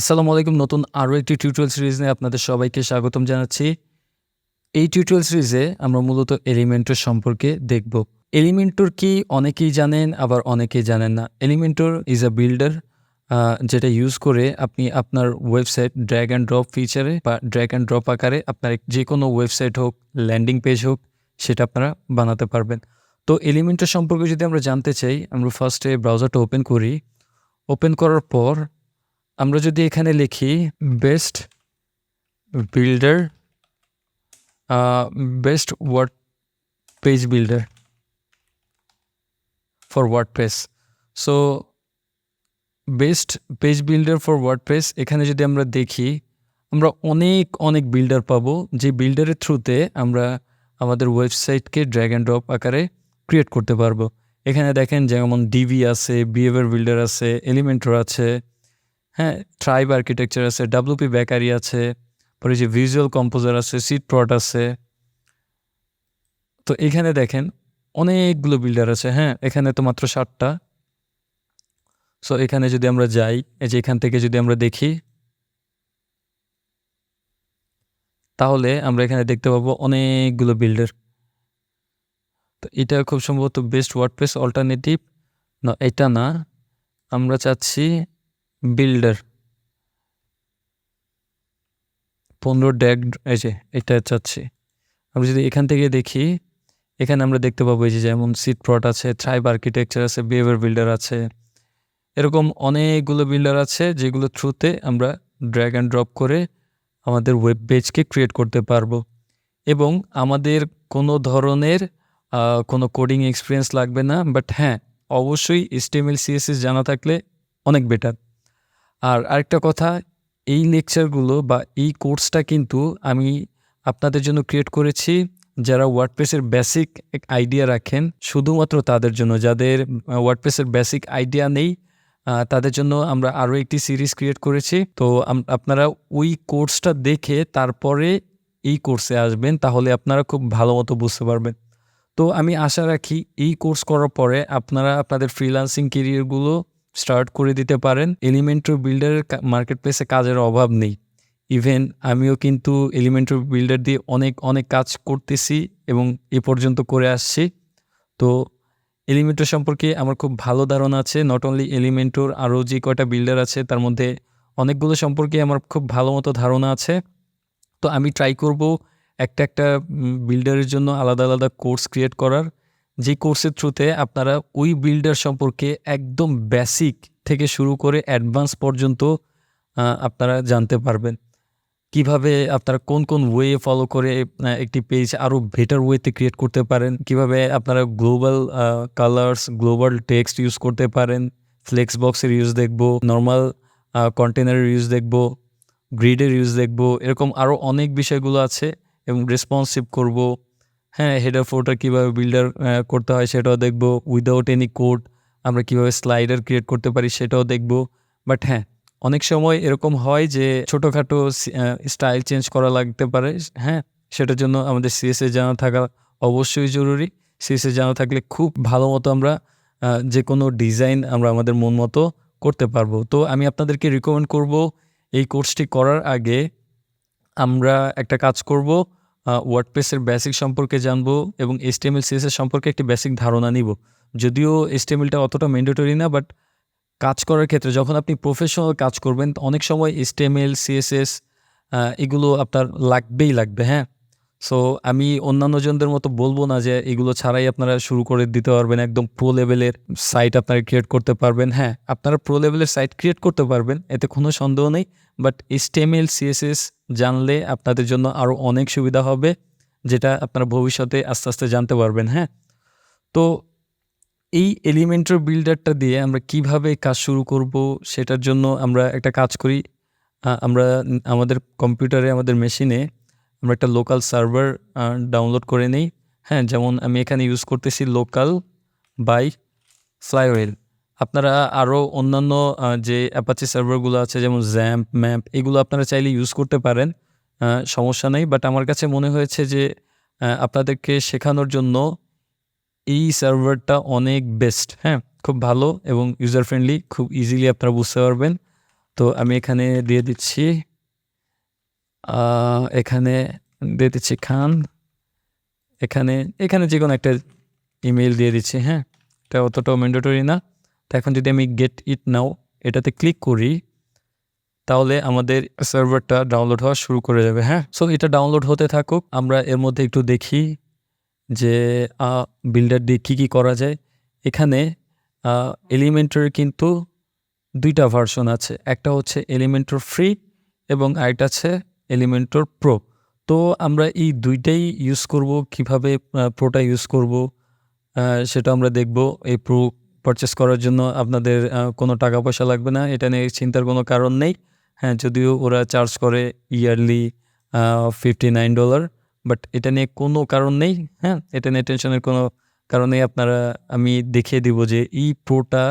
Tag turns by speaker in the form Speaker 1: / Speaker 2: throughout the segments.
Speaker 1: আসসালামু আলাইকুম। নতুন আরও একটি টিউটোরিয়াল সিরিজ নিয়ে আপনাদের সবাইকে স্বাগতম জানাচ্ছি। এই টিউটোরিয়াল সিরিজে আমরা মূলত এলিমেন্টর সম্পর্কে দেখব। এলিমেন্টর কি অনেকেই জানেন, আবার অনেকেই জানেন না। এলিমেন্টর ইজ আ বিল্ডার যেটা ইউজ করে আপনি আপনার ওয়েবসাইট ড্র্যাগ অ্যান্ড ড্রপ ফিচারে বা ড্র্যাগ অ্যান্ড ড্রপ আকারে আপনার যে কোনো ওয়েবসাইট হোক ল্যান্ডিং পেজ হোক, সেটা আপনারা বানাতে পারবেন। তো এলিমেন্টর সম্পর্কে যদি আমরা জানতে চাই, আমরা ফার্স্টে ব্রাউজারটা ওপেন করি। ওপেন করার পর আমরা যদি এখানে লিখি best builder best word page builder for WordPress so best page builder for WordPress এখানে যদি আমরা দেখি, আমরা অনেক অনেক বিল্ডার পাবো, যে বিল্ডারের থ্রুতে আমরা আমাদের ওয়েবসাইটকে ড্র্যাগ অ্যান্ড ড্রপ আকারে ক্রিয়েট করতে পারব। এখানে দেখেন যেমন ডিভি আছে বিহেভিয়ার বিল্ডার আছে এলিমেন্টর আছে হ্যাঁ ট্রাইব আর্কিটেকচার আছে ডাব্লুপি বেকারি আছে, পরে যে ভিজুয়াল কম্পোজার আছে সিট প্রট আছে। তো এখানে দেখেন অনেকগুলো বিল্ডার আছে হ্যাঁ এখানে তো মাত্র ষাটটা সো এখানে যদি আমরা যাই, এই যে এখান থেকে যদি আমরা দেখি, তাহলে আমরা এখানে দেখতে পাবো অনেকগুলো বিল্ডার তো এটা খুব সম্ভবত বেস্ট ওয়ার্ডপ্রেস অল্টারনেটিভ না, এটা না। আমরা চাচ্ছি বিল্ডার পনেরো ড্যাগ এই যে, এটা চাচ্ছি। আমরা যদি এখান থেকে দেখি, এখানে আমরা দেখতে পাবো এই যে যেমন সিট প্রট আছে থ্রাইব আর্কিটেকচার আছে বিহেভিয়ার বিল্ডার আছে। এরকম অনেকগুলো বিল্ডার আছে যেগুলো থ্রুতে আমরা ড্র্যাগ অ্যান্ড ড্রপ করে আমাদের ওয়েব পেজকে ক্রিয়েট করতে পারব। এবং আমাদের কোনো ধরনের কোনো কোডিং এক্সপিরিয়েন্স লাগবে না বাট হ্যাঁ অবশ্যই এসটিএমএল সিএসএস জানা থাকলে অনেক বেটার আর আরেকটা কথা, এই লেকচারগুলো বা এই কোর্সটা কিন্তু আমি আপনাদের জন্য ক্রিয়েট করেছি যারা ওয়ার্ডপ্রেসের বেসিক আইডিয়া রাখেন, শুধুমাত্র তাদের জন্য। যাদের ওয়ার্ডপ্রেসের বেসিক আইডিয়া নেই তাদের জন্য আমরা আরও একটি সিরিজ ক্রিয়েট করেছি। তো আপনারা ওই কোর্সটা দেখে তারপরে এই কোর্সে আসবেন, তাহলে আপনারা খুব ভালো মতো বুঝতে পারবেন। তো আমি আশা রাখি এই কোর্স করার পরে আপনারা, আপনাদের ফ্রিল্যান্সিং কেরিয়ারগুলো স্টার্ট করে দিতে পারেন। এলিমেন্টারি বিল্ডারের মার্কেট প্লেসে কাজের অভাব নেই। ইভেন আমিও কিন্তু এলিমেন্টারি বিল্ডার দিয়ে অনেক অনেক কাজ করতেছি এবং এ পর্যন্ত করে আসছি। তো এলিমেন্টর সম্পর্কে আমার খুব ভালো ধারণা আছে। নট অনলি এলিমেন্টর আরও যে কয়টা বিল্ডার আছে, তার মধ্যে অনেকগুলো সম্পর্কে আমার খুব ভালো মতো ধারণা আছে। তো আমি ট্রাই করব একটা একটা বিল্ডারের জন্য আলাদা আলাদা কোর্স ক্রিয়েট করার। যে কোর্সের থ্রুতে আপনারা ওই বিল্ডার সম্পর্কে একদম বেসিক থেকে শুরু করে অ্যাডভান্স পর্যন্ত আপনারা জানতে পারবেন। কীভাবে আপনারা কোন কোন ওয়ে ফলো করে একটি পেজ আরও বেটার ওয়েতে ক্রিয়েট করতে পারেন? কীভাবে আপনারা global colours global text use করতে পারেন? ফ্লেক্স বক্সের ইউজ দেখব নর্মাল কন্টেনারের ইউজ দেখব গ্রিডের ইউজ দেখব, এরকম আরও অনেক বিষয়গুলো আছে এবং রেসপন্সিভ করব। হ্যাঁ হেডার ফোটার কীভাবে বিল্ডার করতে হয় সেটাও দেখব। উইদাউট এনি কোড আমরা কীভাবে স্লাইডার ক্রিয়েট করতে পারি সেটাও দেখব। বাট হ্যাঁ অনেক সময় এরকম হয় যে ছোটোখাটো স্টাইল চেঞ্জ করা লাগতে পারে। হ্যাঁ সেটার জন্য আমাদের সিএসএ জানা থাকা অবশ্যই জরুরি। সিএসএ জানা থাকলে খুব ভালো মতো আমরা যে কোনো ডিজাইন আমরা আমাদের মন মতো করতে পারব। তো আমি আপনাদেরকে রিকমেন্ড করব, এই কোর্সটি করার আগে আমরা একটা কাজ করব। ওয়ার্ডপ্রেসের বেসিক সম্পর্কে জানব এবং এসটিএমএল সিএসএস সম্পর্কে একটি বেসিক ধারণা নিব। যদিও এসটিএমএলটা অতটা ম্যান্ডেটরি না বাট কাজ করার ক্ষেত্রে যখন আপনি প্রফেশনাল কাজ করবেন, অনেক সময় এসটিএমএল সিএসএস এগুলো আপনার লাগবেই লাগবে হ্যাঁ? সো আমি অন্যান্য জনদের মতো বলব না যে এগুলো ছাড়াই আপনারা শুরু করে দিতে পারবেন, একদম প্রো লেভেলের সাইট আপনারা ক্রিয়েট করতে পারবেন। হ্যাঁ আপনারা প্রো লেভেলের সাইট ক্রিয়েট করতে পারবেন, এতে কোনো সন্দেহ নেই। বাট এসটিএমএল সিএসএস জানলে আপনাদের জন্য আরও অনেক সুবিধা হবে, যেটা আপনারা ভবিষ্যতে আস্তে আস্তে জানতে পারবেন। হ্যাঁ তো এই এলিমেন্টার বিল্ডারটা দিয়ে আমরা কীভাবে কাজ শুরু করব, সেটার জন্য আমরা একটা কাজ করি। আমরা আমাদের কম্পিউটারে আমাদের মেশিনে আমরা একটা লোকাল সার্ভার ডাউনলোড করে নিই। হ্যাঁ যেমন আমি এখানে ইউজ করতেছি লোকাল বাই ফ্লাইওয়েল আপনারা আরও অন্যান্য যে অ্যাপাচি সার্ভারগুলো আছে, যেমন জ্যাম্প ম্যাপ এগুলো আপনারা চাইলে ইউজ করতে পারেন। সমস্যা নেই বাট আমার কাছে মনে হয়েছে যে আপনাদেরকে শেখানোর জন্য এই সার্ভারটা অনেক বেস্ট হ্যাঁ খুব ভালো এবং ইউজার ফ্রেন্ডলি খুব ইজিলি আপনারা বুঝতে পারবেন। তো আমি এখানে দিয়ে দিচ্ছি। এখানে দিয়ে দিচ্ছি খান। এখানে এখানে যে কোনো একটা ইমেল দিয়ে দিচ্ছি হ্যাঁ? এটা অতটাও ম্যান্ডেটরি না। তো এখন যদি আমি গেট ইট নাও এটাতে ক্লিক করি, তাহলে আমাদের সার্ভারটা ডাউনলোড হওয়া শুরু করে যাবে হ্যাঁ? সো এটা ডাউনলোড হতে থাকুক। আমরা এর মধ্যে একটু দেখি যে বিল্ডার দিয়ে কী কী করা যায়। এখানে এলিমেন্টের কিন্তু দুইটা ভার্সন আছে। একটা হচ্ছে এলিমেন্টর ফ্রি এবং আরেকটা আছে এলিমেন্টর প্রো তো আমরা এই দুইটাই ইউজ করব, কীভাবে প্রোটা ইউজ করব সেটা আমরা দেখব এই প্রো পারচেস করার জন্য। আপনাদের কোনো টাকা পয়সা লাগবে না, এটা নিয়ে চিন্তার কোনো কারণ নেই। হ্যাঁ যদিও ওরা চার্জ করে yearly fifty nine dollar but এটা নিয়ে কোনো কারণ নেই। হ্যাঁ এটা নিয়ে টেনশনের কোনো কারণ আপনারা, আমি দেখিয়ে দিব যে এই প্রোটা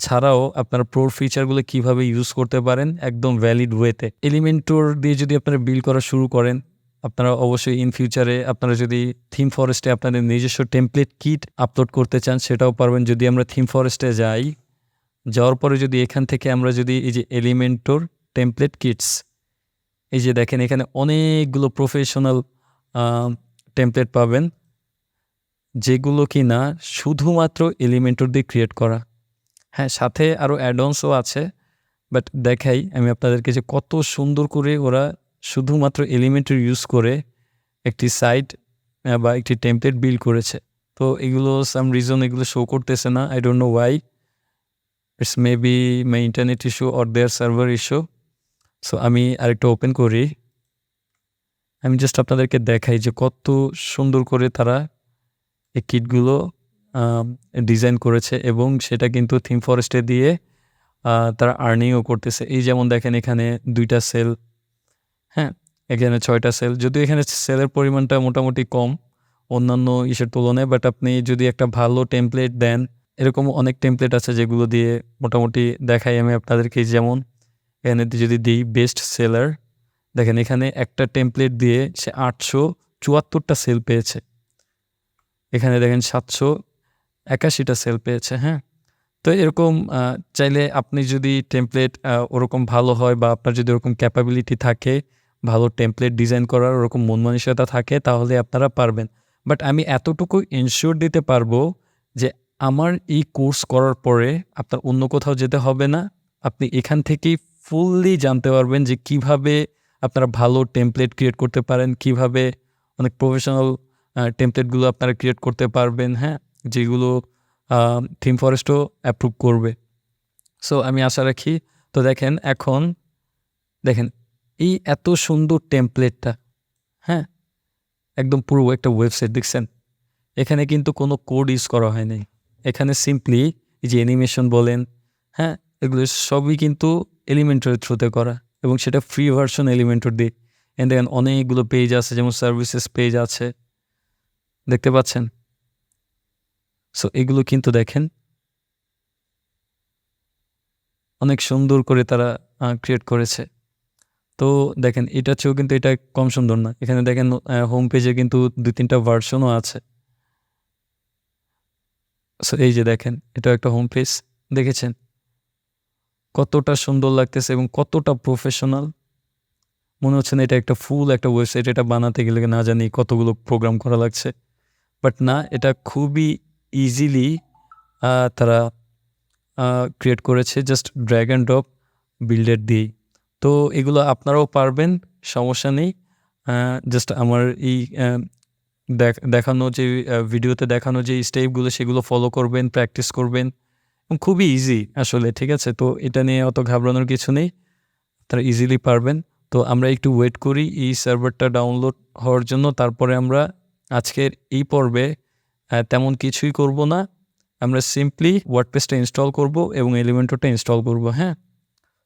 Speaker 1: ছাড়াও আপনারা প্রোর ফিচারগুলো কীভাবে ইউজ করতে পারেন একদম ভ্যালিড ওয়েতে এলিমেন্টোর দিয়ে যদি আপনারা বিল করা শুরু করেন, আপনারা অবশ্যই ইন ফিউচারে আপনারা যদি থিম ফরেস্টে আপনাদের নিজস্ব টেমপ্লেট কিট আপলোড করতে চান, সেটাও পারবেন। যদি আমরা থিম ফরেস্টে যাই, যাওয়ার পরে যদি এখান থেকে আমরা যদি এই যে এলিমেন্টোর টেমপ্লেট কিটস এই যে দেখেন এখানে অনেকগুলো প্রফেশনাল টেমপ্লেট পাবেন, যেগুলো কি না শুধুমাত্র এলিমেন্টোর দিয়ে ক্রিয়েট করা। হ্যাঁ সাথে আরও অ্যাডভান্সও আছে বাট দেখাই আমি আপনাদেরকে যে কত সুন্দর করে ওরা শুধুমাত্র এলিমেন্টের ইউজ করে একটি সাইট বা একটি টেমপ্লেট বিল করেছে। তো এগুলো সাম রিজন এগুলো শো করতেছে না I don't know why it's may be my internet issue or their server issue so আমি আরেকটা ওপেন করি। আমি জাস্ট আপনাদেরকে দেখাই যে কত সুন্দর করে তারা এই কিটগুলো ডিজাইন করেছে এবং সেটা কিন্তু থিম ফরেস্টে দিয়ে তারা আর্নিংও করতেছে। এই যেমন দেখেন এখানে দুইটা সেল হ্যাঁ? এখানে ছয়টা সেল যদিও এখানে সেলের পরিমাণটা মোটামুটি কম অন্যান্য ইসের তুলনায় বাট আপনি যদি একটা ভালো টেমপ্লেট দেন, এরকম অনেক টেমপ্লেট আছে যেগুলো দিয়ে মোটামুটি দেখাই আমি আপনাদেরকে। যেমন এখানে যদি দিই বেস্ট সেলার দেখেন এখানে একটা টেমপ্লেট দিয়ে সে আটশো চুয়াত্তরটা সেল পেয়েছে। এখানে দেখেন সাতশো একাশিটা সেল পেয়েছে হ্যাঁ? তো এরকম চাইলে আপনি যদি টেমপ্লেট ওরকম ভালো হয় বা আপনার যদি ওরকম ক্যাপাবিলিটি থাকে, ভালো টেমপ্লেট ডিজাইন করার, ওরকম মন মানসিকতা থাকে, তাহলে আপনারা পারবেন। বাট আমি এতটুকু ইনশিওর দিতে পারব যে আমার এই কোর্স করার পরে আপনার অন্য কোথাও যেতে হবে না। আপনি এখান থেকেই ফুললি জানতে পারবেন যে কীভাবে আপনারা ভালো টেমপ্লেট ক্রিয়েট করতে পারেন, কীভাবে অনেক প্রফেশনাল টেমপ্লেটগুলো আপনারা ক্রিয়েট করতে পারবেন হ্যাঁ? যেগুলো থিম ফরেস্টও অ্যাপ্রুভ করবে। সো আমি আশা রাখি, তো দেখেন এখন, দেখেন, এই এত সুন্দর টেমপ্লেটটা হ্যাঁ? একদম পুরো একটা ওয়েবসাইট দেখছেন? এখানে কিন্তু কোনো কোড ইউজ করা হয়নি এখানে সিম্পলি যে অ্যানিমেশন বলেন হ্যাঁ? এগুলো সবই কিন্তু এলিমেন্টের থ্রুতে করা এবং সেটা ফ্রি ভার্সন এলিমেন্টর দিয়ে। এন্ড দেখেন অনেকগুলো পেজ আছে, যেমন সার্ভিসেস পেজ আছে। দেখতে পাচ্ছেন? সো এগুলো কিন্তু দেখেন অনেক সুন্দর করে তারা ক্রিয়েট করেছে। তো দেখেন, এটা চেয়েও কিন্তু এটা কম সুন্দর না। এখানে দেখেন হোম পেজে কিন্তু দুই তিনটা ভার্সনও আছে। সো এই যে দেখেন এটা একটা হোম পেজ দেখেছেন? কতটা সুন্দর লাগতেছে এবং কতটা প্রফেশনাল মনে হচ্ছে না এটা একটা ফুল একটা ওয়েবসাইট এটা বানাতে গেলে না জানি কতগুলো প্রোগ্রাম করা লাগছে। বাট না, এটা খুবই ইজিলি তারা ক্রিয়েট করেছে জাস্ট ড্র্যাগ অ্যান্ড ড্রপ বিল্ডের দিয়েই। তো এগুলো আপনারাও পারবেন, সমস্যা নেই। জাস্ট আমার এই দেখানো যে ভিডিওতে দেখানো যে স্টেপগুলো সেগুলো ফলো করবেন প্র্যাকটিস করবেন খুবই ইজি আসলে, ঠিক আছে? তো এটা নিয়ে অত ঘাবড়ানোর কিছু নেই তারা ইজিলি পারবেন। তো আমরা একটু ওয়েট করি, এই সার্ভারটা ডাউনলোড হওয়ার জন্য। তারপরে আমরা আজকের এই পর্বে তেমন কিছুই করব না। আমরা সিম্পলি ওয়ার্ডপ্রেসটা ইনস্টল করব এবং এলিমেন্টরটা ইনস্টল করব হ্যাঁ?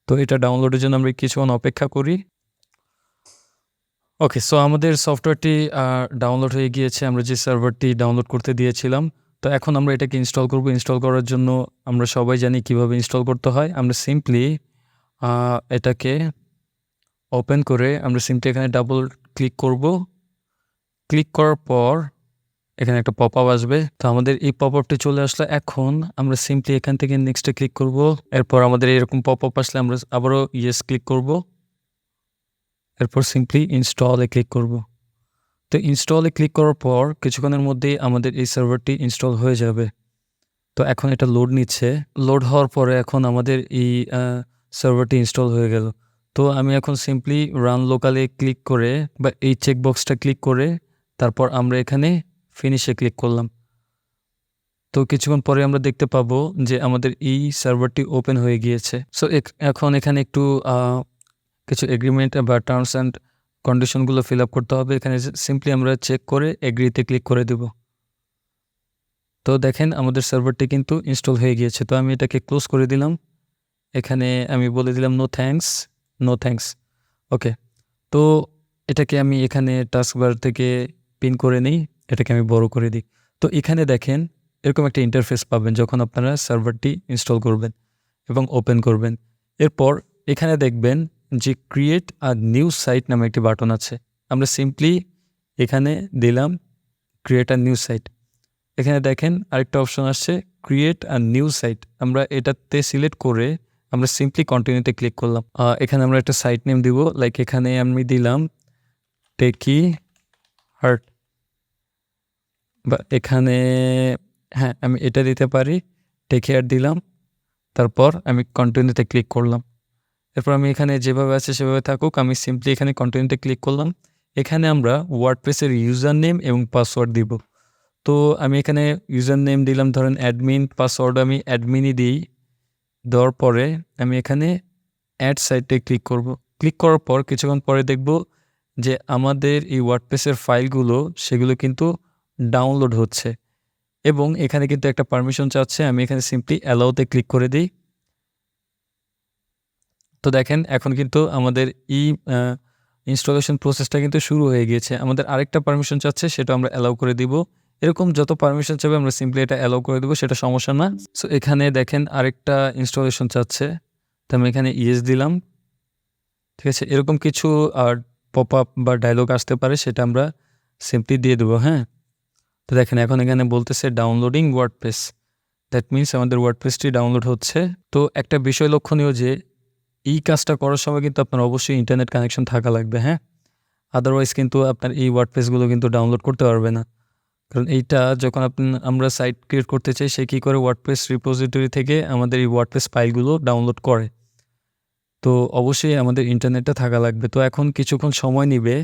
Speaker 1: তো এটা ডাউনলোডের জন্য আমরা কিছুক্ষণ অপেক্ষা করি। ওকে সো আমাদের সফটওয়্যারটি ডাউনলোড হয়ে গিয়েছে। আমরা যে সার্ভারটি ডাউনলোড করতে দিয়েছিলাম, তো এখন আমরা এটাকে ইনস্টল করব। ইনস্টল করার জন্য আমরা সবাই জানি কীভাবে ইনস্টল করতে হয়। আমরা সিম্পলি এটাকে ওপেন করে আমরা সিম্পলি এখানে ডাবল ক্লিক করব। ক্লিক করার পর এখানে একটা পপ আপ আসবে। তো আমাদের এই পপ আপটি চলে আসলো এখন। আমরা সিম্পলি এখান থেকে নেক্সটে ক্লিক করব। এরপর আমাদের এরকম পপ আপ আসলে আমরা আবারও ইয়েস ক্লিক করব। এরপর সিম্পলি ইনস্টলে ক্লিক করব। তো ইনস্টলে ক্লিক করার পর কিছুক্ষণের মধ্যেই আমাদের এই সার্ভারটি ইনস্টল হয়ে যাবে। তো এখন এটা লোড নিচ্ছে। লোড হওয়ার পরে এখন আমাদের এই সার্ভারটি ইনস্টল হয়ে গেল। তো আমি এখন সিম্পলি রান লোকালে ক্লিক করে বা এই চেকবক্সটা ক্লিক করে তারপর আমরা এখানে ফিনিশে ক্লিক করলাম। তো কিছুক্ষণ পরে আমরা দেখতে পাবো যে আমাদের এই সার্ভারটি ওপেন হয়ে গিয়েছে। সো এখন এখানে একটু কিছু এগ্রিমেন্ট বা টার্মস অ্যান্ড কন্ডিশনগুলো ফিল আপ করতে হবে। এখানে সিম্পলি আমরা চেক করে এগ্রিতে ক্লিক করে দেব। তো দেখেন আমাদের সার্ভারটি কিন্তু ইনস্টল হয়ে গিয়েছে। তো আমি এটাকে ক্লোজ করে দিলাম। এখানে আমি বলে দিলাম no thanks no thanks okay তো এটাকে আমি এখানে টাস্কবার থেকে পিন করে নিই। এটাকে আমি বড় করে দিই। তো এখানে দেখেন এরকম একটা ইন্টারফেস পাবেন যখন আপনারা সার্ভারটি ইনস্টল করবেন এবং ওপেন করবেন। এরপর এখানে দেখবেন যে ক্রিয়েট আর নিউ সাইট নামে একটি বাটন আছে। আমরা সিম্পলি এখানে দিলাম ক্রিয়েট আর নিউ সাইট এখানে দেখেন আরেকটা অপশন আসছে ক্রিয়েট আর নিউ সাইট আমরা এটাতে সিলেক্ট করে আমরা সিম্পলি কন্টিনিউতে ক্লিক করলাম। এখানে আমরা একটা সাইট নেম দিব। লাইক এখানে আমি দিলাম টেকি হার্ট বা এখানে হ্যাঁ আমি এটা দিতে পারি টেকি হার্ট দিলাম, তারপর আমি কন্টিনিউতে ক্লিক করলাম। এরপর আমি এখানে যেভাবে আছে সেভাবে থাকুক, আমি সিম্পলি এখানে কন্টিনিউতে ক্লিক করলাম। এখানে আমরা ওয়ার্ডপ্রেসের ইউজার নেম এবং পাসওয়ার্ড দিব। তো আমি এখানে ইউজার নেম দিলাম, ধরেন অ্যাডমিন পাসওয়ার্ড আমি অ্যাডমিনই দিই। দেওয়ার পরে আমি এখানে অ্যাড সাইটে ক্লিক করব। ক্লিক করার পর কিছুক্ষণ পরে দেখব যে আমাদের এই ওয়ার্ডপ্রেসের ফাইলগুলো সেগুলো কিন্তু ডাউনলোড হচ্ছে। এবং এখানে কিন্তু একটা পারমিশন চাচ্ছে, আমি এখানে সিম্পলি অ্যালাউতে ক্লিক করে দিই। তো দেখেন, এখন কিন্তু আমাদের ই ইনস্টলেশন প্রসেসটা কিন্তু শুরু হয়ে গিয়েছে। আমাদের আরেকটা পারমিশন চাচ্ছে, সেটা আমরা অ্যালাউ করে দিব। এরকম যত পারমিশন চাবে, আমরা সিম্পলি এটা অ্যালাউ করে দেবো, সেটা সমস্যা না। সো এখানে দেখেন আরেকটা ইনস্টলেশন চাচ্ছে। তো আমি এখানে ইয়েস দিলাম। ঠিক আছে? এরকম কিছু আর পপ আপ বা ডায়লগ আসতে পারে, সেটা আমরা সিম্পলি দিয়ে দেবো হ্যাঁ? তো দেখেন, এখন এখানে বলতেছে ডাউনলোডিং ওয়ার্ডপ্রেস দ্যাট মিনস আমাদের ওয়ার্ডপ্রেসটি ডাউনলোড হচ্ছে। তো একটা বিষয় লক্ষণীয় যে, এই কাজটা করার সময় কিন্তু আপনার অবশ্যই ইন্টারনেট কানেকশন থাকা লাগবে হ্যাঁ? আদারওয়াইজ কিন্তু আপনার এই ওয়ার্ডপ্রেসগুলো কিন্তু ডাউনলোড করতে পারবে না। কারণ এইটা যখন আপনি, আমরা সাইট ক্রিয়েট করতে চাই, সে কী করে ওয়ার্ডপ্রেস রিপোজিটরি থেকে আমাদের এই ওয়ার্ডপ্রেস ফাইলগুলো ডাউনলোড করে। তো অবশ্যই আমাদের ইন্টারনেটটা থাকা লাগবে। তো এখন কিছুক্ষণ সময় নিবে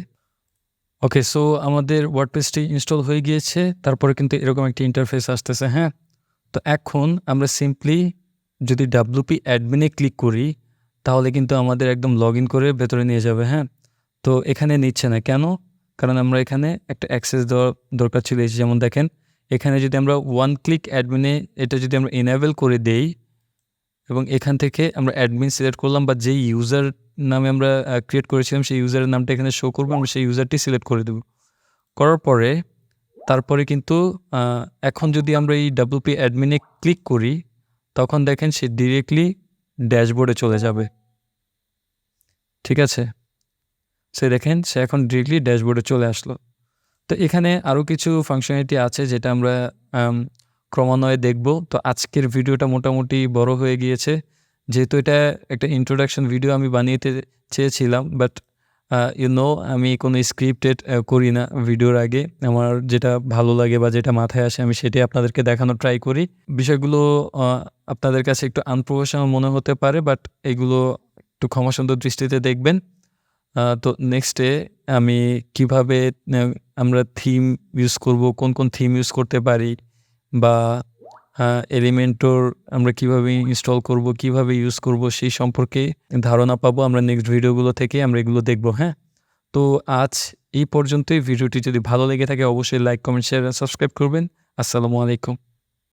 Speaker 1: ওকে সো আমাদের ওয়ার্ডপ্রেসটি ইনস্টল হয়ে গিয়েছে, তারপরে কিন্তু এরকম একটি ইন্টারফেস আসতেছে হ্যাঁ? তো এখন আমরা সিম্পলি যদি ডাব্লুপি অ্যাডমিনে ক্লিক করি, তাহলে কিন্তু আমাদের একদম লগ করে ভেতরে নিয়ে যাবে হ্যাঁ? তো এখানে নিচ্ছে না, কেন? কারণ আমরা এখানে একটা অ্যাক্সেস দেওয়ার দরকার ছিল যেমন দেখেন, এখানে যদি আমরা ওয়ান ক্লিক অ্যাডমিনে এটা যদি আমরা এনাবেল করে দেই এবং এখান থেকে আমরা অ্যাডমিন সিলেক্ট করলাম বা যেই ইউজার নামে আমরা ক্রিয়েট করেছিলাম সেই ইউজারের নামটা এখানে শো করব আমরা সেই ইউজারটি সিলেক্ট করে দেব। করার পরে তারপরে কিন্তু এখন যদি আমরা এই ডাব্লুপি অ্যাডমিনে ক্লিক করি তখন দেখেন সে ডিরেক্টলি ড্যাশবোর্ডে চলে যাবে। ঠিক আছে? সে দেখেন সে এখন ডিরেক্টলি ড্যাশবোর্ডে চলে আসলো। তো এখানে আরও কিছু ফাংশনালিটি আছে যেটা আমরা আম, ক্রমান্বয়ে দেখব। তো আজকের ভিডিওটা মোটামুটি বড় হয়ে গিয়েছে। যেহেতু এটা একটা ইন্ট্রোডাকশন ভিডিও আমি বানিয়েতে চেয়েছিলাম বাট ইউ নো আমি কোনো স্ক্রিপ্টেড করি না ভিডিওর আগে। আমার যেটা ভালো লাগে বা যেটা মাথায় আসে, আমি সেটাই আপনাদেরকে দেখানোর ট্রাই করি। বিষয়গুলো আপনাদের কাছে একটু আনপ্রফেশনাল মনে হতে পারে বাট এগুলো একটু ক্ষমাসুন্দর দৃষ্টিতে দেখবেন। তো নেক্সটে আমি কীভাবে আমরা থিম ইউজ করব, কোন কোন থিম ইউজ করতে পারি বা এলিমেন্টর আমরা কীভাবে ইনস্টল করব, কীভাবে ইউজ করব, সেই সম্পর্কে ধারণা পাবো আমরা নেক্সট ভিডিওগুলো থেকে, আমরা এগুলো দেখব হ্যাঁ? তো আজ এই পর্যন্তই। ভিডিওটি যদি ভালো লেগে থাকে, অবশ্যই লাইক কমেন্ট শেয়ার সাবস্ক্রাইব করবেন। আসসালামু আলাইকুম।